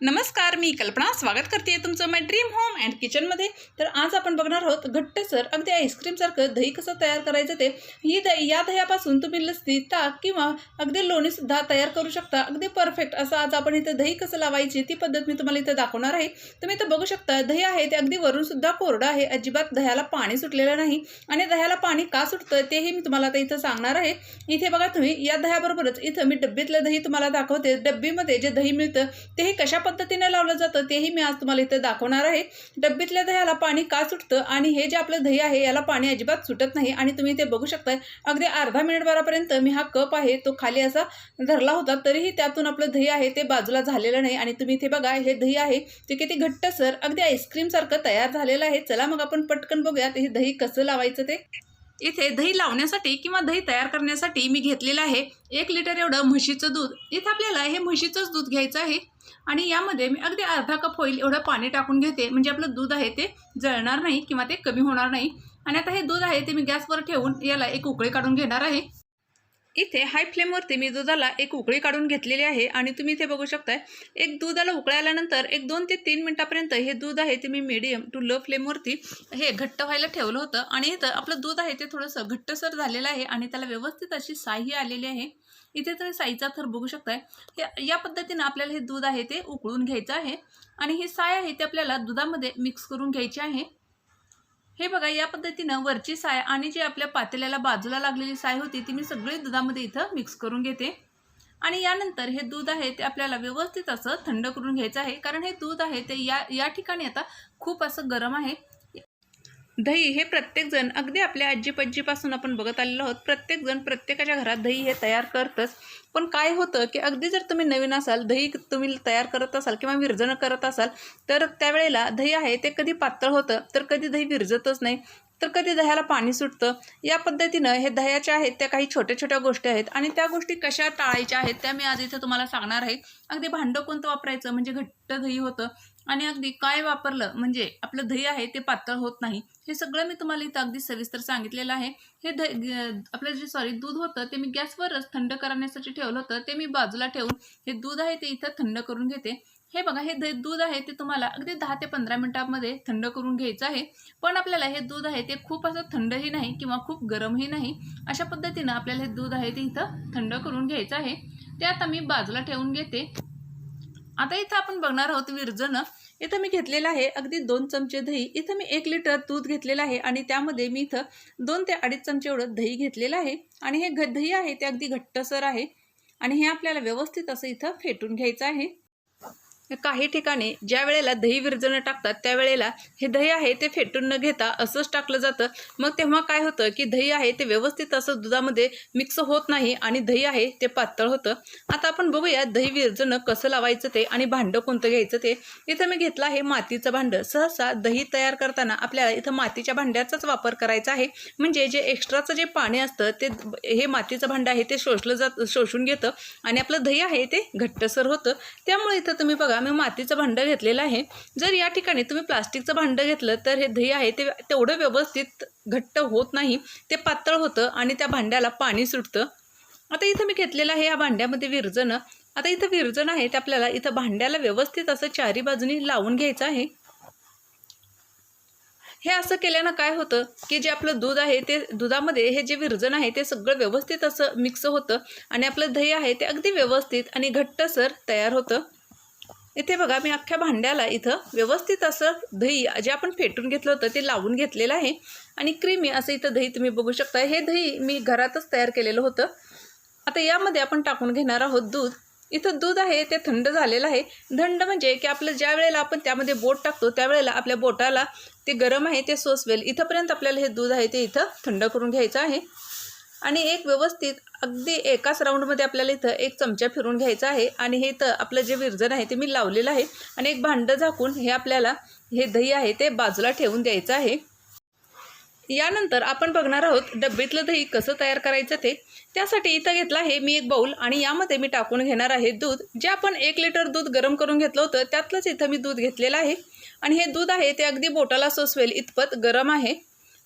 नमस्कार मी कल्पना. स्वागत करते तुमचं माय ड्रीम होम अँड किचनमध्ये तर आज आपण बघणार आहोत घट्टसर अगदी आईस्क्रीमसारखं दही कसं तयार करायचं ते. ही दही या दह्यापासून तुम्ही लस्सी ताक किंवा अगदी लोणीसुद्धा तयार करू शकता. अगदी परफेक्ट असं आज आपण इथं दही कसं लावायची ती पद्धत मी तुम्हाला इथं दाखवणार आहे. तुम्ही इथं बघू शकता दही आहे ते अगदी वरूनसुद्धा कोरडं आहे. अजिबात दह्याला पाणी सुटलेलं नाही. आणि दह्याला पाणी का सुटतं तेही मी तुम्हाला आता इथं सांगणार आहे. इथे बघा तुम्ही या दह्याबरोबरच इथं मी डब्बीतलं दही तुम्हाला दाखवते. डब्बीमध्ये जे दही मिळतं तेही कशा पद्धतीने लावलं जातं तेही मी आज तुम्हाला इथं दाखवणार आहे. डब्बीतल्या दह्याला पाणी का सुटतं आणि हे जे आपलं दही आहे याला पाणी अजिबात सुटत नाही आणि तुम्ही ते बघू शकताय. अगदी अर्धा मिनिट भरापर्यंत मी हा कप आहे तो खाली असा धरला होता तरीही त्यातून आपलं दही आहे ते बाजूला झालेलं नाही. आणि तुम्ही इथे बघा हे दही आहे ते किती घट्टसर अगदी आईस्क्रीमसारखं तयार झालेलं आहे. चला मग आपण पटकन बघूयात हे दही कसं लावायचं ते. इथे दही लावण्यासाठी किंवा दही तयार करण्यासाठी मी घेतलेलं आहे एक लिटर एवढं म्हशीचं दूध. इथे आपल्याला हे म्हशीचंच दूध घ्यायचं आहे. आणि यामध्ये मी अगदी अर्धा कप होईल एवढं पाणी टाकून घेते. म्हणजे आपलं दूध आहे ते जळणार नाही किंवा ते कमी होणार नाही. आणि आता हे दूध आहे ते मी गॅसवर ठेवून याला एक उकळी काढून घेणार आहे. इथे हाय फ्लेमवरती मी दुधाला एक उकळी काढून घेतलेली आहे आणि तुम्ही इथे बघू शकताय एक दुधाला उकळी आल्यानंतर एक दोन ते तीन मिनटापर्यंत हे दूध आहे ते मी मीडियम टू लो फ्लेमवरती हे घट्ट व्हायला ठेवलं होतं आणि इथं आपलं दूध आहे ते थोडंसं घट्टसर झालेलं आहे आणि त्याला व्यवस्थित अशी साई आलेली आहे. इथे तुम्ही साईचा थर बघू शकताय. हे या पद्धतीनं आपल्याला हे दूध आहे ते उकळून घ्यायचं आहे आणि ही साय आहे ते आपल्याला दुधामध्ये मिक्स करून घ्यायची आहे. हे बघा या पद्धतीनं वरची साय आणि जी आपल्या पातेल्याला बाजूला लागलेली साय होती ती मी सगळी दुधामध्ये इथं मिक्स करून घेते. आणि यानंतर हे दूध आहे ते आपल्याला व्यवस्थित असं थंड करून घ्यायचं आहे. कारण हे दूध आहे ते या या ठिकाणी आता खूप असं गरम आहे. दही हे प्रत्येकजण अगदी आपल्या आजी पज्जीपासून आपण बघत आलेलो आहोत प्रत्येकजण प्रत्येकाच्या घरात दही हे तयार करतच. पण काय होतं की अगदी जर तुम्ही नवीन असाल दही तुम्ही तयार करत असाल किंवा विरजणं करत असाल तर त्यावेळेला दही आहे ते कधी पातळ होतं तर कधी दही विरजतच नाही. तर कधी दह्याला पाणी सुटतं? या पद्धतीनं हे दह्याच्या आहेत त्या काही छोट्या छोट्या गोष्टी आहेत आणि त्या गोष्टी कशा टाळायच्या आहेत त्या मी आज इथं तुम्हाला सांगणार आहे. अगदी भांडं कोणतं वापरायचं? म्हणजे घट्ट दही होतं आणि अगदी काय वापरलं? म्हणजे आपलं दही आहे ते पातळ होत नाही. हे सगळं मी तुम्हाला इथं अगदी सविस्तर सांगितलेलं आहे. हे द आपलं जे सॉरी दूध होतं ते मी गॅसवरच थंड करण्यासाठी ठेवलं होतं. ते मी बाजूला ठेवून हे दूध आहे ते इथं थंड करून घेते. हे बघा हे दूध आहे ते तुम्हाला अगदी दहा ते पंधरा मिनटामध्ये थंड करून घ्यायचं आहे. पण आपल्याला हे दूध आहे ते खूप असं थंडही नाही किंवा खूप गरमही नाही. अशा पद्धतीनं आपल्याला हे दूध आहे ते इथं थंड करून घ्यायचं आहे. ते आता मी बाजूला ठेवून घेते. आता इथं आपण बघणार आहोत विरजनं. इथं मी घेतलेलं आहे अगदी दोन चमचे दही. इथं मी एक लिटर दूध घेतलेलं आहे आणि त्यामध्ये मी इथं दोन ते अडीच चमचे एवढं दही घेतलेलं आहे. आणि हे घ दही आहे ते अगदी घट्टसर आहे. आणि हे आपल्याला व्यवस्थित असं इथं फेटून घ्यायचं आहे. काही ठिकाणी ज्या वेळेला दही विरजणं टाकतात त्यावेळेला हे दही आहे ते फेटून न घेता असंच टाकलं जातं. मग तेव्हा काय होतं की दही आहे ते व्यवस्थित असं दुधामध्ये मिक्स होत नाही आणि दही आहे ते पातळ होतं. आता आपण बघूया दही विरजणं कसं लावायचं ते आणि भांडं कोणतं घ्यायचं ते. इथं मी घेतलं आहे मातीचं भांडं. सहसा दही तयार करताना आपल्याला इथं मातीच्या भांड्याचाच वापर करायचा आहे. म्हणजे जे एक्स्ट्राचं जे पाणी असतं ते हे मातीचं भांडं आहे ते शोषलं जात शोषून घेतं आणि आपलं दही आहे ते घट्टसर होतं. त्यामुळे इथं तुम्ही बघा मी मातीचं भांडं घेतलेलं आहे. जर या ठिकाणी तुम्ही प्लास्टिकचं भांडं घेतलं तर हे दही आहे ते तेवढं व्यवस्थित घट्ट होत नाही. ते पातळ होतं आणि त्या भांड्याला पाणी सुटतं. आता इथं मी घेतलेलं आहे या भांड्यामध्ये विरजणं. आता इथं विरजण आहे ते आपल्याला इथं भांड्याला व्यवस्थित असं चारी बाजूनी लावून घ्यायचं आहे. हे असं केल्यानं काय होतं की जे आपलं दूध आहे ते दुधामध्ये हे जे विरजण आहे ते सगळं व्यवस्थित असं मिक्स होतं आणि आपलं दही आहे ते अगदी व्यवस्थित आणि घट्टसर तयार होतं. इथे बघा मी अख्ख्या भांड्याला इथं व्यवस्थित असं दही जे आपण फेटून घेतलं होतं ते लावून घेतलेलं आहे. आणि क्रीमी असं इथं दही तुम्ही बघू शकता. हे दही मी घरातच तयार केलेलं होतं. आता यामध्ये आपण टाकून घेणार आहोत दूध. इथं दूध आहे ते थंड झालेलं आहे. थंड म्हणजे की आपलं ज्या वेळेला आपण त्यामध्ये बोट टाकतो त्यावेळेला आपल्या बोटाला ते गरम आहे ते सोसवेल. इथंपर्यंत आपल्याला हे दूध आहे ते इथं थंड करून घ्यायचं आहे. आणि एक व्यवस्थित अगदी एकाच राऊंडमध्ये आपल्याला इथं एक चमचा फिरून घ्यायचा आहे. आणि हे इथं आपलं जे विरजन आहे ते मी लावलेलं आहे. आणि एक भांडं झाकून हे आपल्याला हे दही आहे ते बाजूला ठेवून द्यायचं आहे. यानंतर आपण बघणार आहोत डब्बीतलं दही कसं तयार करायचं ते. त्यासाठी इथं घेतलं आहे मी एक बाऊल आणि यामध्ये मी टाकून घेणार आहे दूध. जे आपण एक लिटर दूध गरम करून घेतलं होतं त्यातलंच इथं मी दूध घेतलेलं आहे. आणि हे दूध आहे ते अगदी बोटाला सोसवेल इतपत गरम आहे.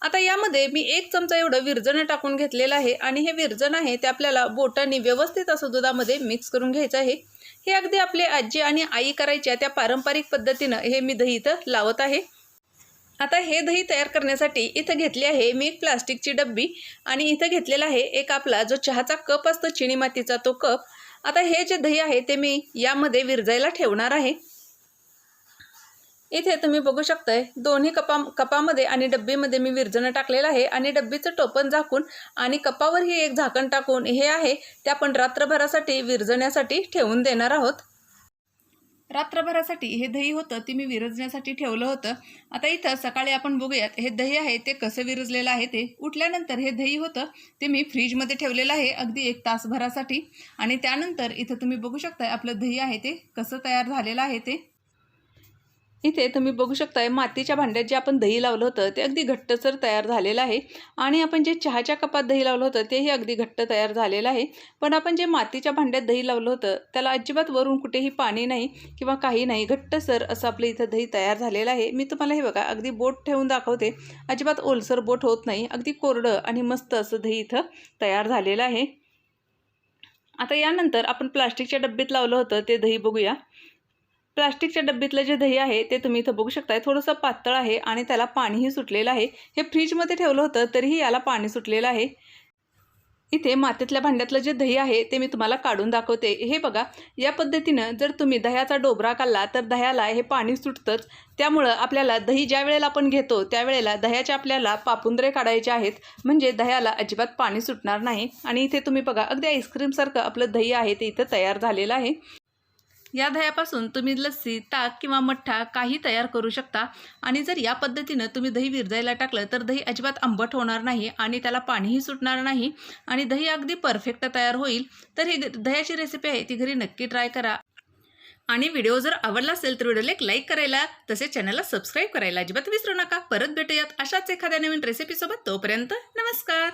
आता यामध्ये मी एक चमचा एवढं विरजण टाकून घेतलेलं आहे आणि हे विरजण आहे ते आपल्याला बोटांनी व्यवस्थित असं दुधामध्ये मिक्स करून घ्यायचं आहे. हे अगदी आपले आजी आणि आई करायच्या त्या पारंपरिक पद्धतीनं हे मी दही इथं लावत आहे. आता हे दही तयार करण्यासाठी इथं घेतली आहे मी एक प्लास्टिकची डब्बी आणि इथं घेतलेला आहे एक आपला जो चहाचा कप असतो चिनी मातीचा तो कप. आता हे जे दही आहे ते मी यामध्ये विरजायला ठेवणार आहे. इथे तुम्ही बघू शकताय दोन्ही कपा कपामध्ये आणि डब्बीमध्ये मी विरजणं टाकलेलं आहे आणि डब्बीचं टोपण झाकून आणि कपावरही एक झाकण टाकून हे आहे ते आपण रात्रभरासाठी विरजण्यासाठी ठेवून देणार आहोत. रात्रभरासाठी हे दही होतं ते मी विरजण्यासाठी ठेवलं होतं. आता इथं सकाळी आपण बघूयात हे दही आहे ते कसं विरजलेलं आहे ते उठल्यानंतर हे दही होतं ते मी फ्रीजमध्ये ठेवलेलं आहे अगदी एक तासभरासाठी. आणि त्यानंतर इथं तुम्ही बघू शकताय आपलं दही आहे ते कसं तयार झालेलं आहे ते इथे तुम्ही बघू शकताय मातीच्या भांड्यात जे आपण दही लावलं होतं ते अगदी घट्टसर तयार झालेलं आहे. आणि आपण जे चहाच्या कपात दही लावलं होतं तेही अगदी घट्ट तयार झालेलं आहे. पण आपण जे मातीच्या भांड्यात दही लावलं होतं त्याला अजिबात वरून कुठेही पाणी नाही किंवा काही नाही घट्टसर असं आपलं इथं दही तयार झालेलं आहे. मी तुम्हाला हे बघा अगदी बोट ठेवून दाखवते. अजिबात ओलसर बोट होत नाही अगदी कोरडं आणि मस्त असं दही इथं तयार झालेलं आहे. आता यानंतर आपण प्लास्टिकच्या डब्बीत लावलं होतं ते दही बघूया. प्लास्टिकच्या डब्बीतलं जे दही आहे ते तुम्ही इथं बघू शकताय. थोडंसं पातळ आहे आणि त्याला पाणीही सुटलेलं आहे. हे फ्रीजमध्ये ठेवलं होतं तरीही याला पाणी सुटलेलं आहे. इथे मातीतल्या भांड्यातलं जे दही आहे ते मी तुम्हाला काढून दाखवते. हे बघा या पद्धतीनं जर तुम्ही दह्याचा डोबरा काढला तर दह्याला हे पाणी सुटतंच. त्यामुळं आपल्याला दही ज्या वेळेला आपण घेतो त्यावेळेला दह्याच्या आपल्याला पापुंद्रे काढायचे आहेत. म्हणजे दह्याला अजिबात पाणी सुटणार नाही. आणि इथे तुम्ही बघा अगदी आईस्क्रीमसारखं आपलं दही आहे ते इथं तयार झालेलं आहे. या दह्यापासून तुम्ही लस्सी ताक किंवा मठ्ठा काही तयार करू शकता. आणि जर या पद्धतीनं तुम्ही दही विरजायला टाकलं तर दही अजिबात आंबट होणार नाही आणि त्याला पाणीही सुटणार नाही. आणि दही अगदी परफेक्ट तयार होईल. तर ही दह्याची रेसिपी आहे ती घरी नक्की ट्राय करा. आणि व्हिडिओ जर आवडला असेल तर व्हिडिओला एक लाईक करायला तसेच चॅनलला सबस्क्राईब करायला अजिबात विसरू नका. परत भेटूयात अशाच एखाद्या नवीन रेसिपीसोबत तोपर्यंत नमस्कार.